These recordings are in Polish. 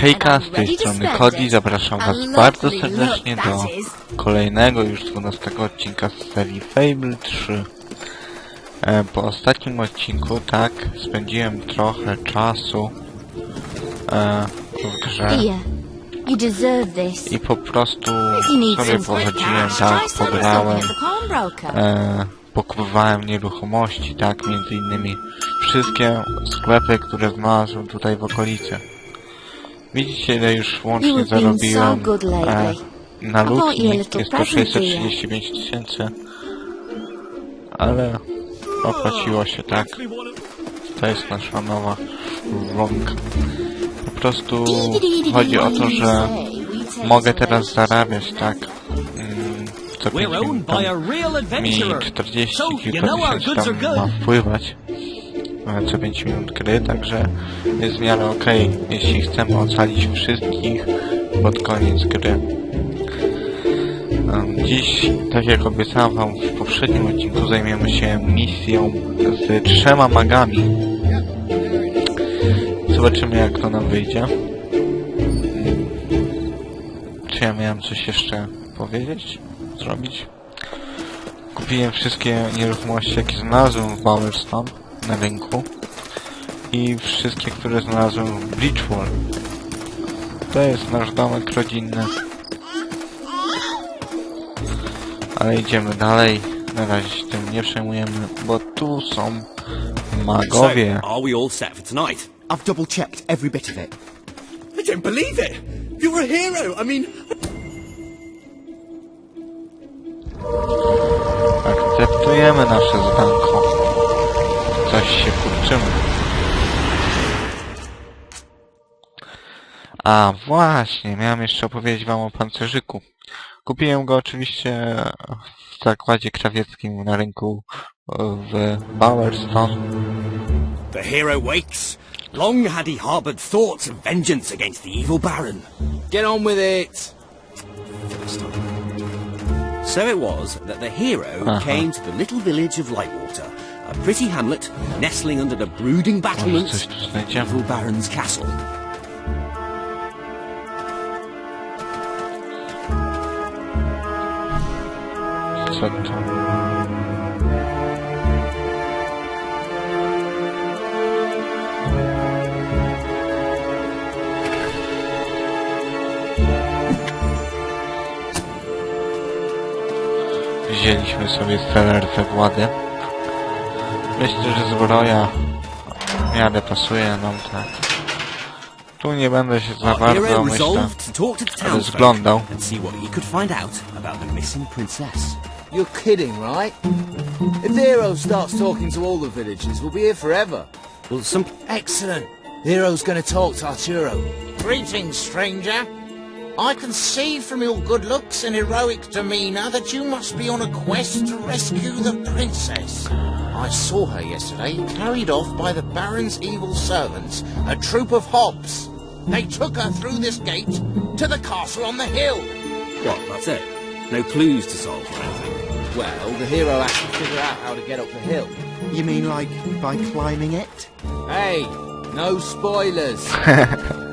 Hejka, z tej strony Cody, zapraszam was bardzo serdecznie do kolejnego, już 12 odcinka z serii Fable 3. E, po ostatnim odcinku, tak, spędziłem trochę czasu e, w grze i po prostu sobie pochodziłem, tak, pograłem, e, pokupowałem nieruchomości, tak, między innymi wszystkie sklepy, które znalazłem tutaj w okolicy. Widzicie, ile już łącznie zarobiłem e, na lutnik, jest to present for you. 635 tysięcy, ale opłaciło się, tak, to jest nasza nowa rąk. Po prostu chodzi o to, że mogę teraz zarabiać, tak, mm, co 5 We're owned minut by a tam real mi adventurer. 40 So, you kilka tam ma wpływać co 5 minut gry, także jest w miarę okej, jeśli chcemy ocalić wszystkich pod koniec gry. Dziś, tak jak obiecałem wam w poprzednim odcinku, zajmiemy się misją z trzema magami. Zobaczymy jak to nam wyjdzie. Czy ja miałem coś jeszcze powiedzieć? Zrobić? Kupiłem wszystkie nieruchomości, jakie znalazłem w Bowerstone na rynku i wszystkie, które znalazłem w Bridgewall. To jest nasz domek rodzinny. Ale idziemy dalej. Na razie się tym nie przejmujemy, bo tu są magowie. So, are we all set for tonight? I've double checked every bit of it. I don't believe it. You're a hero. I mean, Akceptujemy nasze zadanko. Coś się kurczymy. A właśnie, miałem jeszcze opowiedzieć wam o pancerzyku. Kupiłem go oczywiście w zakładzie krawieckim na rynku w Bowerstone. The hero wakes. Long had he harboured thoughts of vengeance against the evil Baron. Get on with it. So it was that the hero Uh-huh. came to the little village of Lightwater, a pretty hamlet nestling under the brooding battlements coś tu of the evil Baron's castle. Wzięliśmy sobie stelerce włady. Myślę, że zbroja w miarę pasuje nam tak. Tu nie będę się za bardzo, myślę, resolved to talk to the ale townsfolk zglądał. and see what he could find out about the missing princess. You're kidding, right? If the hero starts talking to all the villagers, we'll be here forever. Well, some Excellent. The hero's gonna talk to Arturo. Greetings, stranger. I can see from your good looks and heroic demeanour that you must be on a quest to rescue the princess. I saw her yesterday, carried off by the Baron's evil servants, a troop of hobs. They took her through this gate to the castle on the hill. what? That's it. No clues to solve or anything. Well, the hero has to figure out how to get up the hill. you mean like by climbing it? Hey, no spoilers.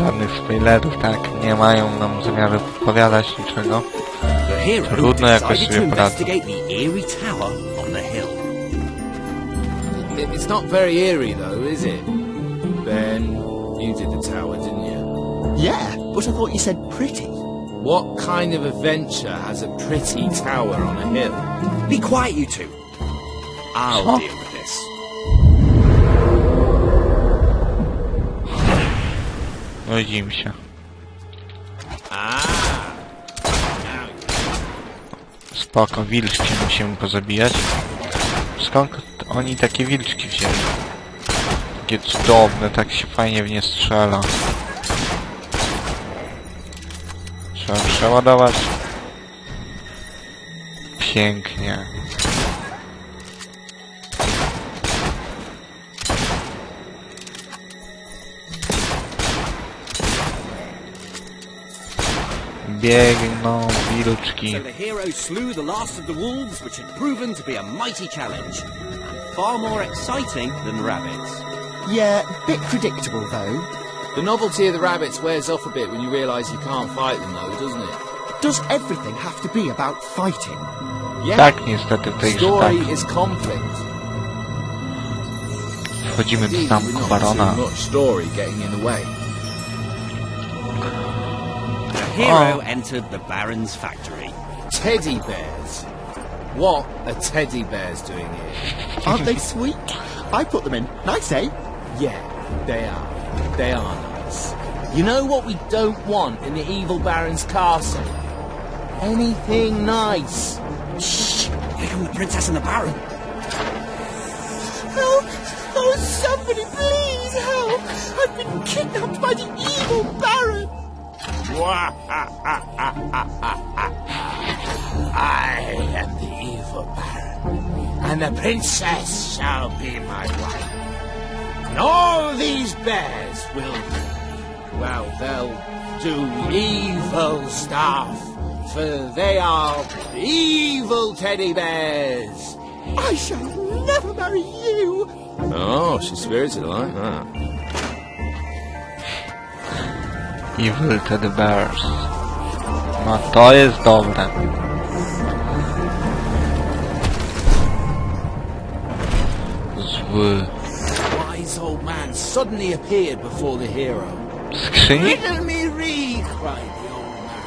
Żadnych spoilerów, tak, nie mają nam zamiaru opowiadać niczego. Trudno jakoś decided to sobie poradzę. investigate the eerie tower on the hill. It's not very eerie, though, is it? Ben, you did the tower, didn't you? Yeah, but I thought you said pretty. What kind of adventure has a pretty tower on a hill? Be quiet, you two. I'll Huh? deal with this. Nudzim się. Spoko, wilczki musimy pozabijać. Skąd oni takie wilczki wzięli? Takie cudowne, tak się fajnie w nie strzela. Trzeba przeładować. Pięknie. Biegną wilczki. So the hero slew the last of the wolves, which had proven to be a mighty challenge. and Far more exciting than rabbits. Yeah, bit predictable though. The novelty of the rabbits wears off a bit when you realise you can't fight them, though, doesn't it? Does everything have to be about fighting? Yeah. Tak, niestety w tej grze tak. Story is conflict. Wchodzimy do Indeed, zamku we're not barona. too much story getting in the way. The hero entered the Baron's factory. Teddy bears. What are teddy bears doing here? Aren't they sweet? I put them in. Nice, eh? Yeah, they are. They are nice. You know what we don't want in the evil Baron's castle? Anything nice. Shh! Here come the princess and the Baron. Help! Oh, somebody please help! I've been kidnapped by the evil Baron! I am the evil Baron, and the princess shall be my wife. And all these bears will, well, they'll do evil stuff, for they are evil teddy bears. I shall never marry you! Oh, she's spirited like that. Evil to the Bears. No to jest dobre. Zły. Wise old man suddenly appeared before the hero. Skrzyni? Riddle me ree, cried the old man.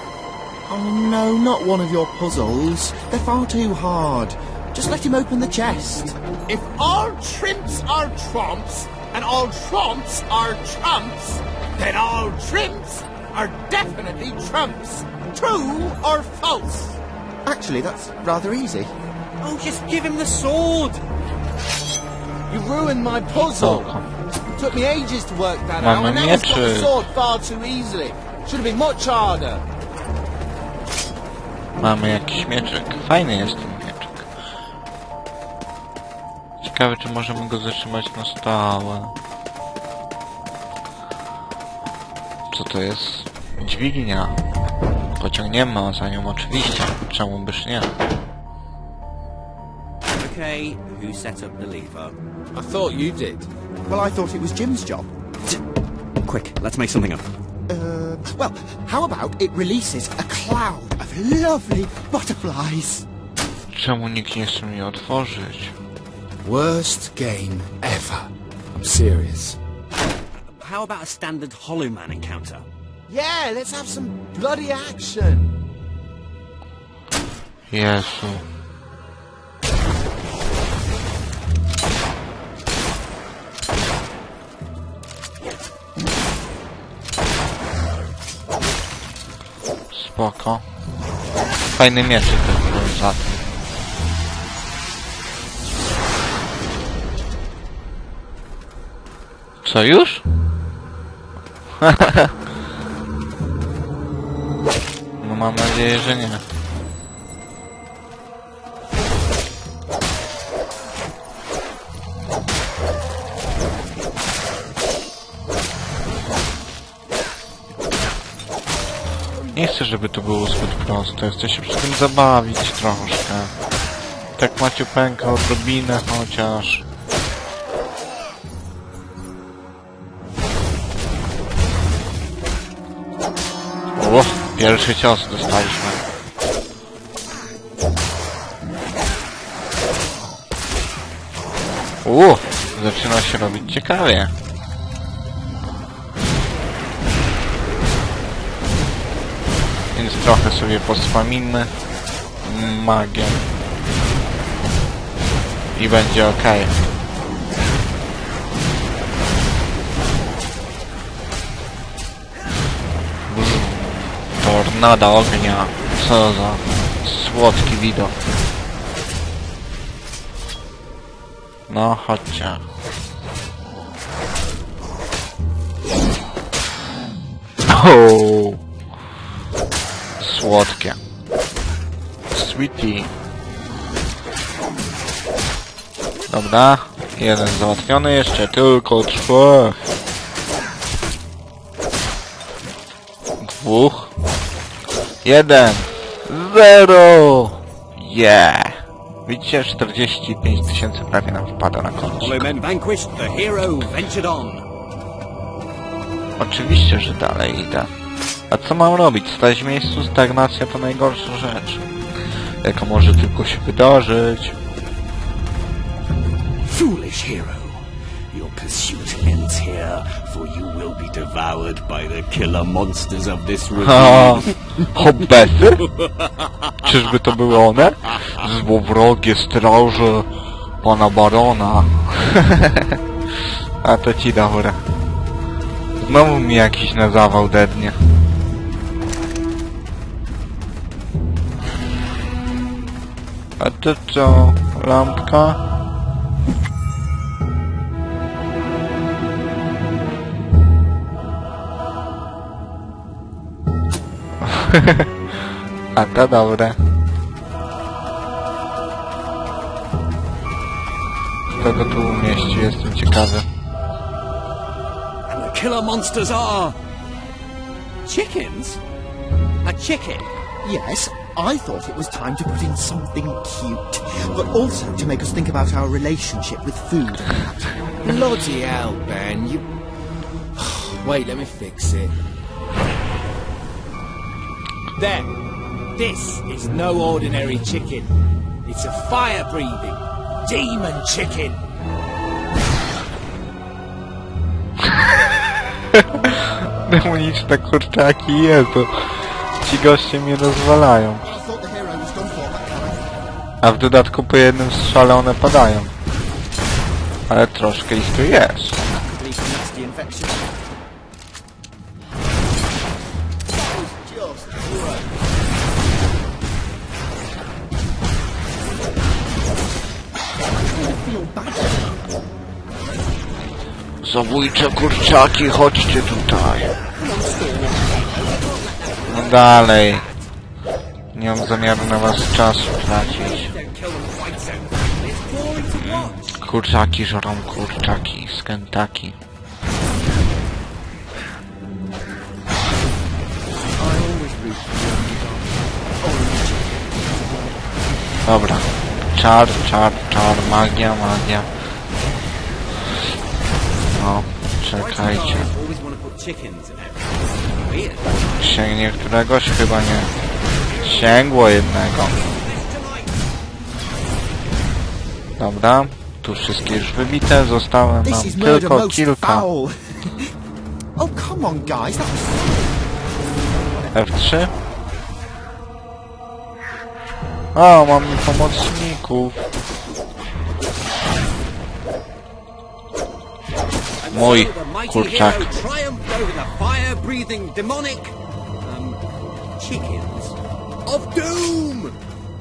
Oh no, not one of your puzzles. They're far too hard. Just let him open the chest. If all trimps are trumps, and all trumps are chumps, then all trimps are definitely trumps. True or false? Actually, that's rather easy. Oh, just give him the sword! You ruined my puzzle. Oh, Spoko. Took me ages to work that Mamy out, and now it's got the sword far too easily. Should have been much harder. Mamy jakiś mieczyk. Fajny jest ten mieczyk. Ciekawe, czy możemy go zatrzymać na stałe. To jest? Dźwignia. Pociągniemy za nią oczywiście. Czemu byś nie? Okay, who set up the lever? I thought you did. Well, I thought it was Jim's job. Quick, let's make something up. Uh, well, how about it releases a cloud of lovely butterflies? Czemu nikt nie chce mi otworzyć? Worst game ever. I'm serious. How about a standard Hollow Man encounter? Yeah, let's have some bloody action. Jezu. Spoko. Fajny mieczyk też był za tym. Co już? No mam nadzieję, że nie. Nie chcę, żeby to było zbyt proste. Chcę się przy tym zabawić troszkę. Tak maciupeńka odrobinę chociaż. Pierwszy cios dostaliśmy. U, zaczyna się robić ciekawie. Więc trochę sobie poswamimy magię. I będzie ok. Tornada ognia. Co za słodki widok. No, chodźcie. Oh. Słodkie. Sweetie. Dobra. Jeden załatwiony, jeszcze tylko trzech. Dwóch. Jeden. Zero. Yeah. Widzicie, 45 tysięcy prawie nam wpada na konto. On. Oczywiście, że dalej idę. A co mam robić? Stać w miejscu stagnacja to najgorsza rzecz. Jaka może tylko się wydarzyć. Foolish hero. Your pursuit ends here, for you will be devoured by the killer monsters of this Ha! ravine. Hobbesy? Czyżby to były one? Złowrogie straże pana barona. A to ci dobre. Znowu mi jakiś na zawał dednie. A to co? Lampka? A to dobre. Kto go tu umieści? Jestem ciekawy. And the killer monsters are... Chickens? A chicken? Yes, I thought it was time to put in something cute, but also to make us think about our relationship with food. Bloody hell, Ben, you... Wait, let me fix it. There. This is no ordinary chicken. It's a fire-breathing demon chicken. Demoniczne kurczaki, Jezu. Ci goście mnie rozwalają. A w dodatku po jednym strzale one padają. Ale troszkę ich tu jest. Zabójcze kurczaki, chodźcie tutaj. No dalej. Nie mam zamiaru na was czasu tracić. Kurczaki żerą kurczaki z Kentucky. Dobra. Czar, czar, czar, magia, magia. No, czekajcie. Sięgnie któregoś? Chyba nie. Sięgło jednego. Dobra. Tu wszystkie już wybite. Zostały nam tylko kilka. foul. oh, come on, guys. That was F3. O, mam mi pomocników. Mój So the mighty kurczak. hero triumphed over the fire-breathing demonic... Um, chickens of doom!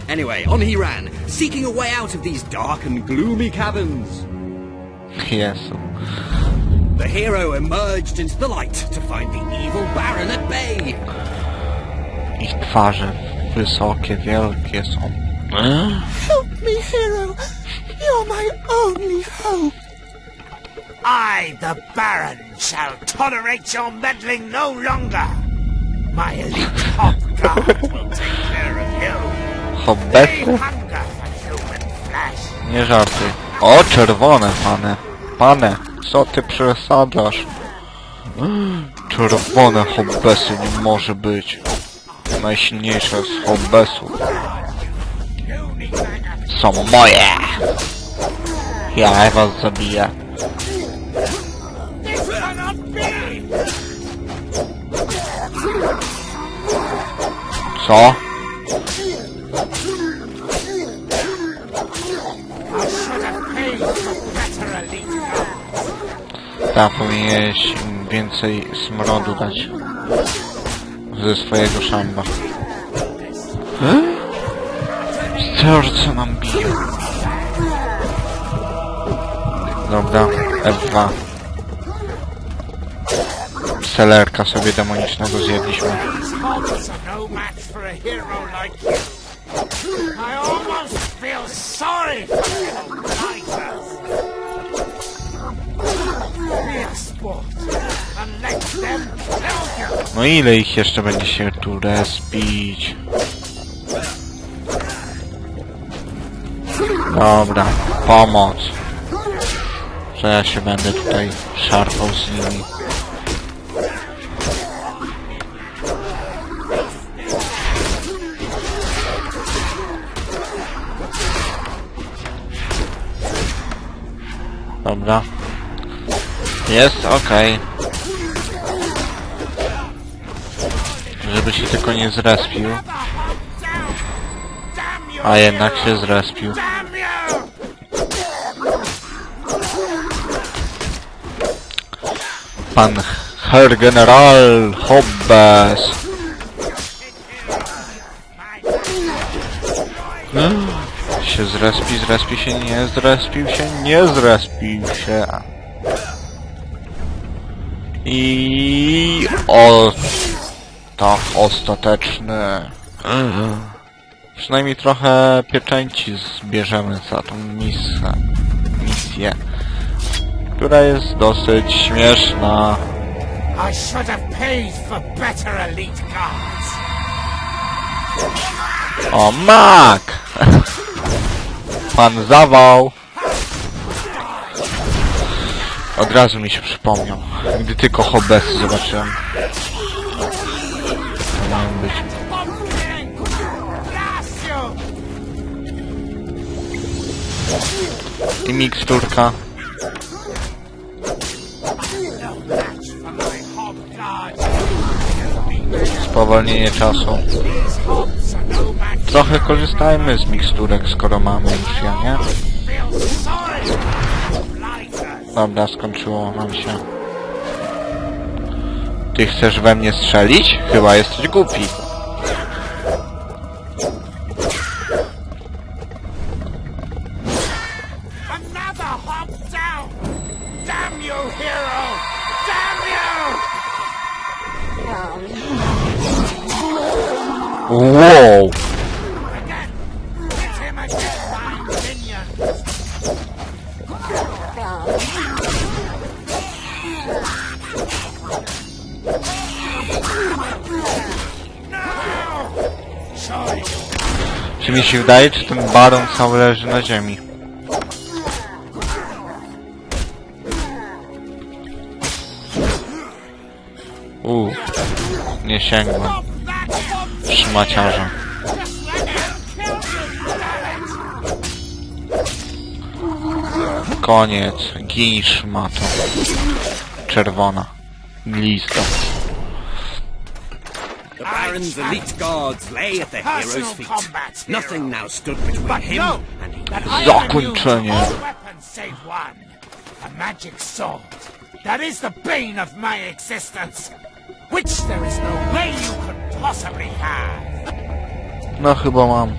Anyway, on he ran, seeking a way out of these dark and gloomy caverns. Jezu. The hero emerged into the light to find the evil Baron at bay. Ich twarze wysokie, wielkie są. Help me, hero. You're my only hope. I, the Baron, shall tolerate your meddling no longer. My elite hop guard will take care of you. Flesh. Nie żartuj. O, czerwone, pane. Pane, co ty przesadzasz? Czerwone hobbesy nie może być. Najsilniejsze z hobbesów. Są moje! Ja was zabiję. Co? I should have paid for better elite guard. Ta powinieneś więcej smrodu dać. Ze swojego szamba. Serce nam bije. Dobra, F2. Selerka sobie demonicznego zjedliśmy. No ile ich jeszcze będzie się tu respić? Dobra, pomoc. Co ja się będę tutaj szarpał z nimi. Dobra. Jest, okej. Okay. Żeby się tylko nie zrespił. A jednak się zrespił. Pan Herr General Hobbes. Się zrespi, zrespi się, nie zrespił się, nie zrespił się. I... O... Tak, ostateczny. Przynajmniej trochę pieczęci zbierzemy za tą misję. Misję. Która jest dosyć śmieszna. I should have paid for better elite guards. O, mak! Pan zawał! Od razu mi się przypomniał, gdy tylko Hobbesy zobaczyłem. To mają być. I miksturka. Spowolnienie czasu. Trochę korzystajmy z miksturek, skoro mamy już je, nie? Dobra, skończyło nam się. Ty chcesz we mnie strzelić? Chyba jesteś głupi. Surely Czy mi się wydaje, czy ten baron cały leży na ziemi? Uuu, nie sięgłem. It! Koniec. Gin szmato. Czerwona. Glista. The Baron's elite guards lay at the hero's feet. Nothing now stood between him no! and Zakończenie. A magic sword. That is the bane of my existence. Which there is no way you could possibly have. No chyba mam.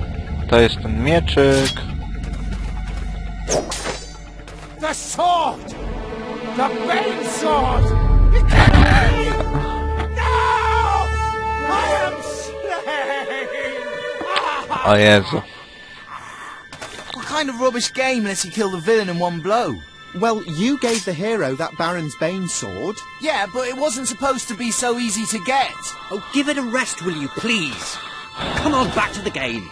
To jest ten mieczyk. The sword! The bane sword! No! I am slain! O Jezu. What kind of rubbish game lets you kill the villain in one blow? Well, you gave the hero that Baron's Bane sword. Yeah, but it wasn't supposed to be so easy to get. Oh, give it a rest, will you, please? Come on, back to the game.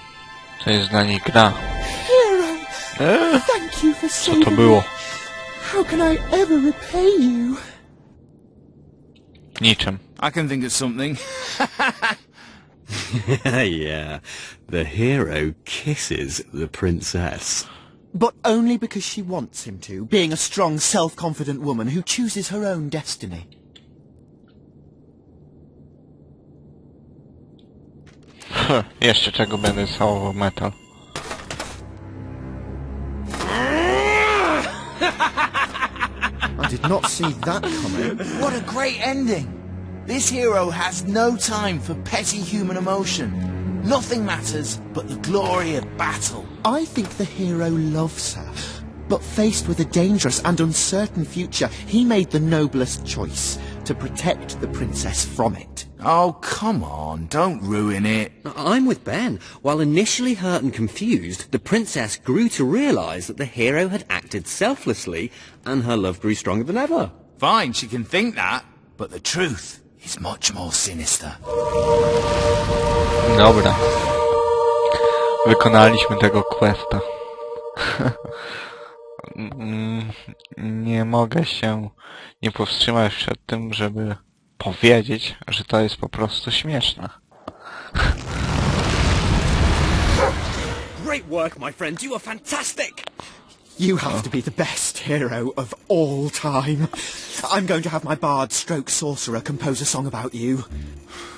To jest dla nich gra. Hero, Eee, thank you for co saving to było? me. How can I ever repay you? Niczym. I can think of something. yeah, the hero kisses the princess. But only because she wants him to, being a strong, self-confident woman who chooses her own destiny. Heh, Jeszcze czego będę całował metal. I did not see that coming. What a great ending! This hero has no time for petty human emotion. Nothing matters but the glory of battle. I think the hero loves her. But faced with a dangerous and uncertain future, he made the noblest choice to protect the princess from it. Oh, come on, don't ruin it. I'm with Ben. While initially hurt and confused, the princess grew to realize that the hero had acted selflessly, and her love grew stronger than ever. Fine, she can think that, but the truth is much more sinister. Dobra. Wykonaliśmy tego questa. Mm, nie mogę się nie powstrzymać przed tym, żeby powiedzieć, że to jest po prostu śmieszne. Great work, my friends. You were fantastic. You have to be the best hero of all time. I'm going to have my bard stroke sorcerer compose a song about you.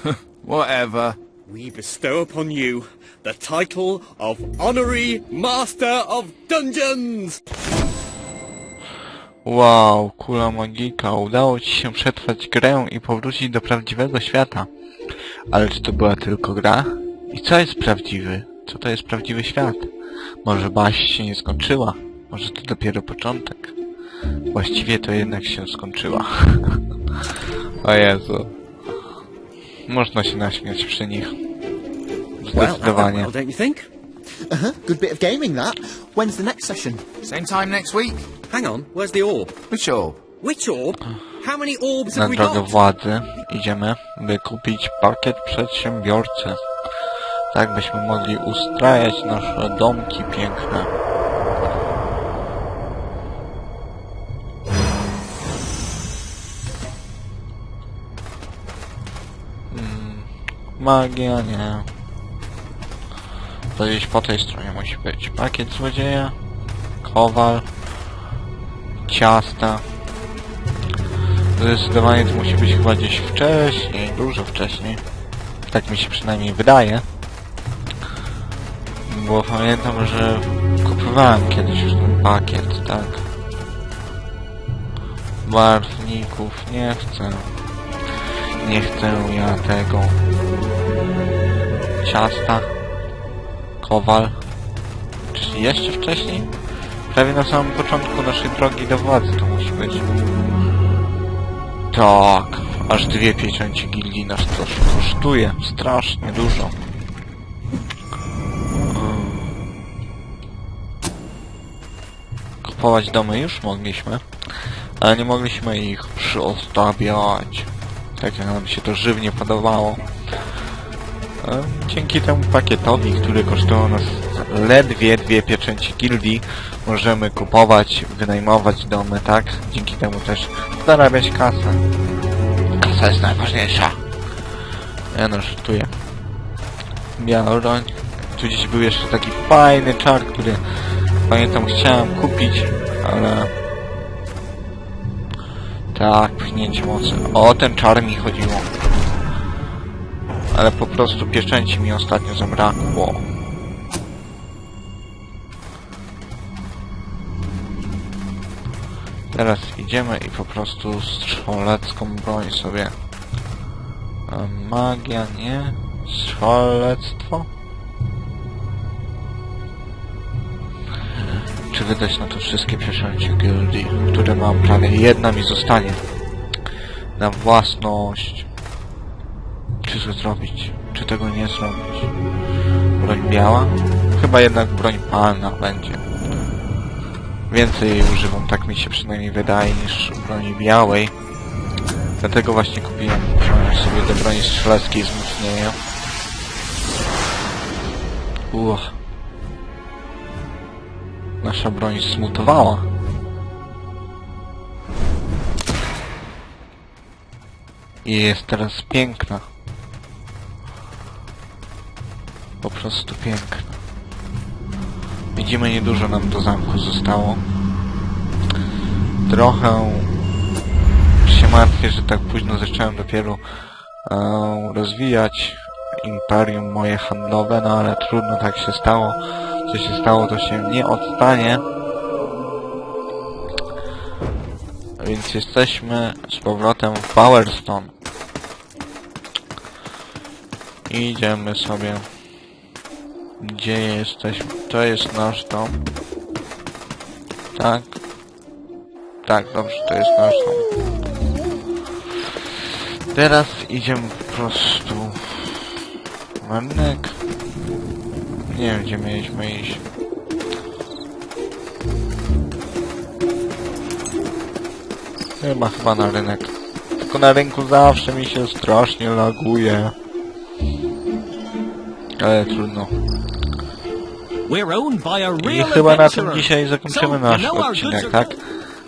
Whatever. We bestow upon you the title of Honorary Master of Dungeons! Wow, kula magika, udało ci się przetrwać grę i powrócić do prawdziwego świata. Ale czy to była tylko gra? I co jest prawdziwy? Co to jest prawdziwy świat? Może baść się nie skończyła? Może to dopiero początek? Właściwie to jednak się skończyła. o Jezu. Można się naśmiać przy nich. Zdecydowanie. well, don't you think? Uh-huh. Good bit of gaming, that. When's the next session? Same time next week. Hang on, where's the orb? Which orb? Which orb? How many orbs Na have we drogę got? władzy idziemy, by kupić pakiet przedsiębiorcy. Tak byśmy mogli ustrajać nasze domki piękne. Magia nie. To gdzieś po tej stronie musi być. Pakiet złodzieja, kowal, ciasta. Zdecydowanie to musi być chyba gdzieś wcześniej, dużo wcześniej. Tak mi się przynajmniej wydaje. Bo pamiętam, że kupowałem kiedyś już ten pakiet, tak. Barwników nie chcę. Nie chcę ja tego. Ciasta. Kowal. Czy jeszcze wcześniej? Prawie na samym początku naszej drogi do władzy to musi być. Tak, aż dwie pieczęci gildii nas to kosztuje. Strasznie dużo. Kupować domy już mogliśmy, ale nie mogliśmy ich przyozdabiać. Tak jak nam się to żywnie podobało. Dzięki temu pakietowi, który kosztował nas ledwie dwie pieczęci gildii, możemy kupować, wynajmować domy, tak? Dzięki temu też zarabiać kasę. Kasa jest najważniejsza. Ja no, żartuję. Białoroń. Tu gdzieś był jeszcze taki fajny czar, który pamiętam chciałem kupić, ale... Tak, pchnięcie mocy. O ten czar mi chodziło. Ale po prostu pieczęci mi ostatnio zabrakło. Teraz idziemy i po prostu strzelecką broń sobie. Magia nie. Strzelectwo? Czy wydać na to wszystkie pieczęcie gildii, które mam prawie jedna mi zostanie. Na własność. To zrobić? Czy tego nie zrobić? Broń biała? Chyba jednak broń palna będzie. Więcej używam, tak mi się przynajmniej wydaje, niż broni białej. Dlatego właśnie kupiłem sobie do broni strzeleckiej wzmocnienia. Uch. Nasza broń zmutowała. I jest teraz piękna. Prostu piękna. Widzimy, niedużo nam do zamku zostało. Trochę się martwię, że tak późno zacząłem dopiero e, rozwijać imperium moje handlowe, no ale trudno tak się stało. Co się stało, to się nie odstanie. Więc jesteśmy z powrotem w Powerstone. Idziemy sobie. Gdzie jesteśmy? To jest nasz dom. Tak. Tak, dobrze, to jest nasz dom. Teraz idziemy po prostu rynek. Nie wiem, gdzie mieliśmy iść. Chyba, chyba na rynek. Tylko na rynku zawsze mi się strasznie laguje. Ale trudno. I chyba na tym dzisiaj zakończymy nasz odcinek, tak?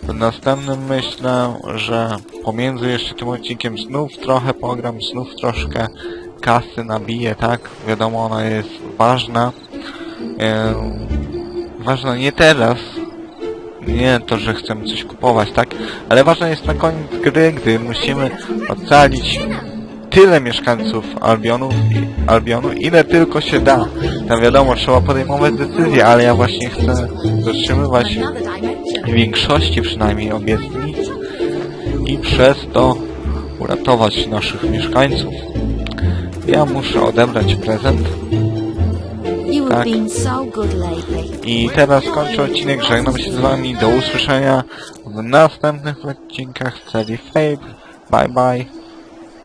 W następnym myślę, że pomiędzy jeszcze tym odcinkiem znów trochę pogram, znów troszkę kasy nabiję, tak? Wiadomo, ona jest ważna. Ehm, ważna nie teraz, nie to, że chcemy coś kupować, tak? Ale ważne jest na koniec gry, gdy musimy ocalić tyle mieszkańców Albionu, Albionu, ile tylko się da. Tam wiadomo, trzeba podejmować decyzje, ale ja właśnie chcę dotrzymywać większości przynajmniej obietnic i przez to uratować naszych mieszkańców. Ja muszę odebrać prezent Tak. i teraz kończę odcinek, żegnam się z wami, do usłyszenia w następnych odcinkach serii Fable. Bye bye.